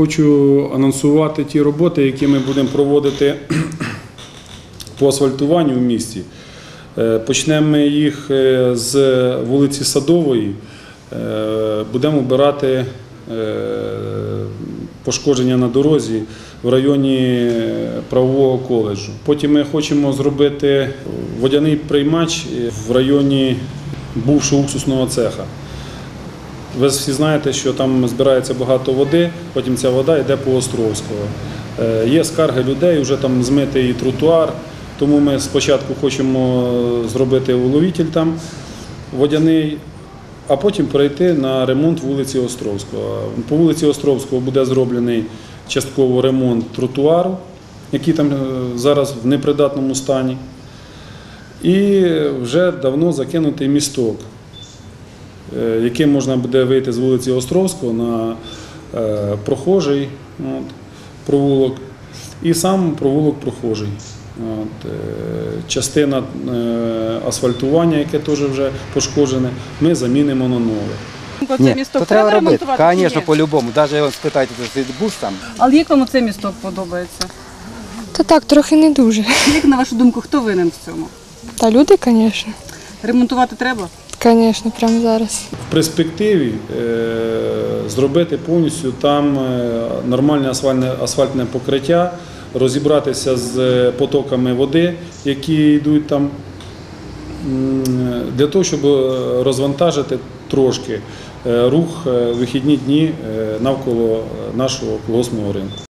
Хочу анонсувати ті роботи, які ми будемо проводити по асфальтуванню в місті. Е, Почнемо їх е, з вулиці Садової. Е, Будемо обирати пошкодження на дорозі в районі правового коледжу. Потім ми хочемо зробити водяний приймач в районі бувшого уксусного цеха. Ви всі знаєте, що там збирається багато води, потім ця вода йде по Островського. Е, Є скарги людей, вже там змитий і тротуар, тому ми спочатку хочемо зробити уловитель там водяний, а потім перейти на ремонт вулиці Островського. По вулиці Островського буде зроблений частково ремонт тротуару, який там е, зараз в непридатному стані. І вже давно закинутий місток яким можна буде вийти з вулиці Островського на е, прохожий от, провулок і сам провулок прохожий. От, е, частина е, асфальтування, яке теж вже пошкоджене, ми замінимо на нове. Ні, місток то треба робити. ремонтувати чи Звісно, ні? по-любому. Навіть спитайте бус там. Але як вам цей місток подобається? Та так, трохи не дуже. Як на вашу думку, хто винен в цьому? Та люди, звісно. Ремонтувати треба? Звісно, прямо зараз. В перспективі е, зробити повністю там е, нормальне асфальтне, покриття, розібратися з е, потоками води, які йдуть там, для того, щоб розвантажити трошки рух вихідні дні навколо нашого колгоспного ринку.